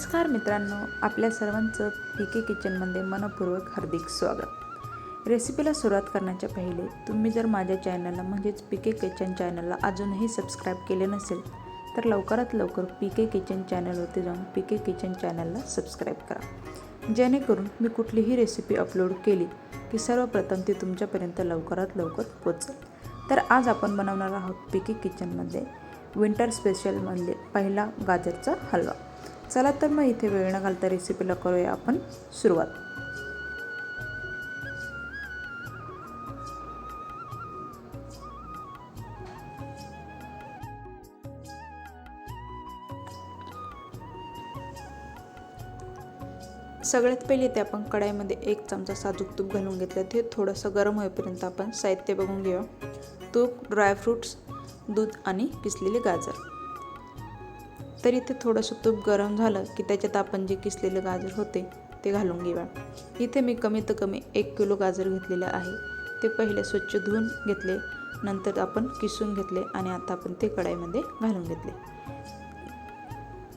नमस्कार मित्रांनो आपल्या सर्वांचं पी के किचनमध्ये मनपूर्वक हार्दिक स्वागत. रेसिपीला सुरुवात करण्याच्या पहिले तुम्ही जर माझ्या चॅनलला म्हणजेच पी के किचन चॅनलला अजूनही सबस्क्राईब केले नसेल तर लवकरात लवकर पी के किचन चॅनलवरती जाऊन पी के किचन चॅनलला सबस्क्राईब करा. जेणेकरून मी कुठलीही रेसिपी अपलोड केली की सर्वप्रथम ती तुमच्यापर्यंत लवकरात लवकर पोचेल. तर आज आपण बनवणार आहोत पी के किचनमध्ये विंटर स्पेशलमधले पहिला गाजरचा हलवा. चला तर मग इथे वेळ न घालता रेसिपीला करूया आपण सुरुवात. सगळ्यात पहिले ते आपण कढाईमध्ये एक चमचा साजूक तूप घालून घेतलं ते थोडंसं गरम होईपर्यंत आपण साहित्य बघून घेऊ तूप ड्रायफ्रूट्स दूध आणि किसलेले गाजर. तर इथे थोडंसं तूप गरम झालं की त्याच्यात आपण जे किसलेलं गाजर होते ते घालून घेऊया. इथे मी कमीत कमी एक किलो गाजर घेतलेले आहे. ते पहिले स्वच्छ धुवून घेतले नंतर आपण किसून घेतले आणि आता आपण ते कढाईमध्ये घालून घेतले.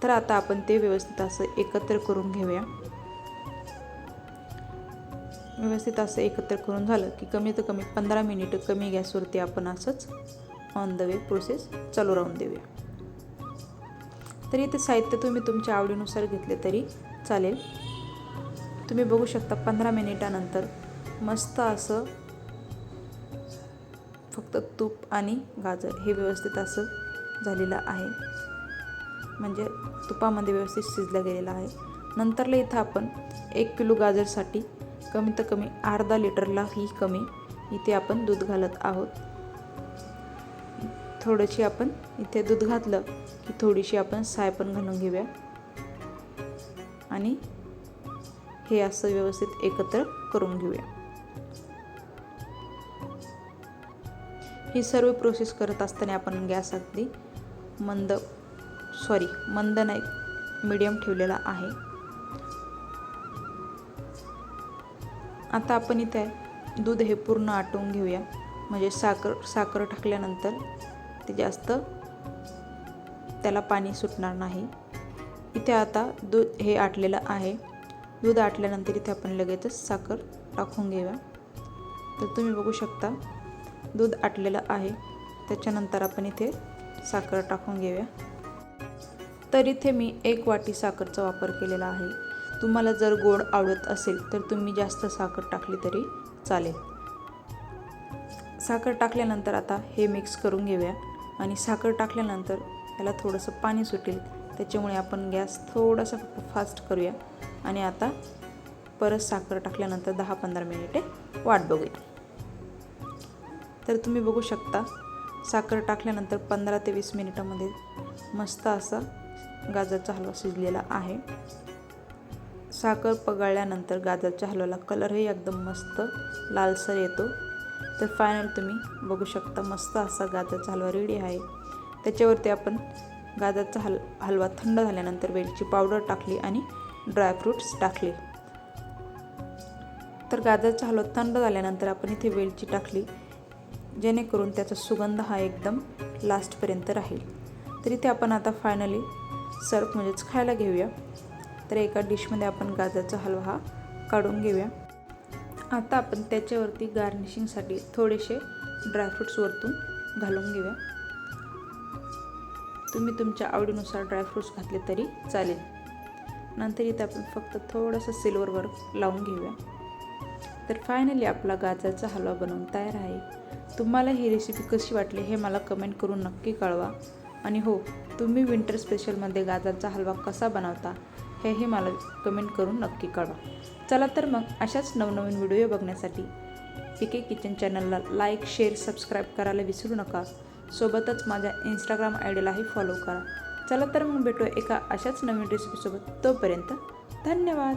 तर आता आपण ते व्यवस्थित असं एकत्र करून घेऊया. व्यवस्थित असं एकत्र करून झालं की कमीत कमी पंधरा मिनिटं कमी गॅसवरती आपण असंच ऑन द वे प्रोसेस चालू राहून देऊया. तरी ते साहित्य तुम्ही तुमच्या आवडीनुसार घेतले तरी चालेल. तुम्ही बघू शकता पंधरा मिनिटानंतर मस्त असं फक्त तूप आणि गाजर हे व्यवस्थित असं झालेलं आहे. म्हणजे तुपामध्ये व्यवस्थित शिजलं गेलेलं आहे. नंतरला इथं आपण एक किलो गाजरसाठी कमीत कमी अर्धा लिटरलाही कमी इथे आपण दूध घालत आहोत. थोडीशी आपण इथे दूध घातलं की थोडीशी आपण साय पण घालून घेऊया. आणि हे असं व्यवस्थित एकत्र करून घेऊया. ही सर्व प्रोसेस करत असताना आपण गॅस अगदी मंद सॉरी मंद नाही मीडियम ठेवलेला आहे. आता आपण इथे दूध हे पूर्ण आटवून घेऊया. म्हणजे साखर साखर टाकल्यानंतर ते जास्त. त्याला पाणी सुटणार नाही. इथे आता दूध हे आटलेलं आहे. दूध आटल्यानंतर इथे आपण लगेचच साखर टाकून घेऊया. तर तुम्ही बघू शकता दूध आटलेलं आहे. त्याच्यानंतर आपण इथे साखर टाकून घेऊया. तर इथे मी एक वाटी साखरचा वापर केलेला आहे. तुम्हाला जर गोड आवडत असेल तर तुम्ही जास्त साखर टाकली तरी चालेल. साखर टाकल्यानंतर आता हे मिक्स करून घेऊया. आणि साखर टाकल्यानंतर त्याला थोडंसं पाणी सुटेल. त्याच्यामुळे आपण गॅस थोडासा फक्त फास्ट करूया. आणि आता परत साखर टाकल्यानंतर दहा पंधरा मिनिटे वाट बघूया. तर तुम्ही बघू शकता साखर टाकल्यानंतर पंधरा ते वीस मिनिटामध्ये मस्त असा गाजरचा हलवा शिजलेला आहे. साखर पगळल्यानंतर गाजरच्या हलव्याला कलरही एकदम मस्त लालसर येतो. तर फायनल तुम्ही बघू शकता मस्त असा गाजरचा हलवा रेडी आहे. त्याच्यावरती आपण गाजरचा हल हलवा थंड झाल्यानंतर वेलची पावडर टाकली आणि ड्रायफ्रूट्स टाकले. तर गाजरचा हलवा थंड झाल्यानंतर आपण इथे वेलची टाकली जेणेकरून त्याचा सुगंध हा एकदम लास्टपर्यंत राहील. तर इथे आपण आता फायनली सर्व म्हणजेच खायला घेऊया. तर एका डिशमध्ये आपण गाजरचा हलवा हा काढून घेऊया. आता आपण त्याच्यावरती गार्निशिंगसाठी थोडेसे ड्रायफ्रूट्स वरतून घालून घेऊया. तुम्ही तुमच्या आवडीनुसार ड्रायफ्रूट्स घातले तरी चालेल. नंतर इथे आपण फक्त थोडंसं सिल्वर वर्क लावून घेऊया. तर फायनली आपला गाजरचा हलवा बनवून तयार आहे. तुम्हाला ही रेसिपी कशी वाटली हे मला कमेंट करून नक्की कळवा. आणि हो तुम्ही विंटर स्पेशलमध्ये गाजरचा हलवा कसा बनवता हेही मला कमेंट करून नक्की कळवा. चला तर मग अशाच नवनवीन व्हिडिओ बघण्यासाठी पी के किचन चॅनलला लाईक शेअर सबस्क्राईब करायला विसरू नका. सोबतच माझ्या इंस्टाग्राम आय डीलाही फॉलो करा. चला तर मग भेटू एका अशाच नवीन रेसिपीसोबत तोपर्यंत धन्यवाद.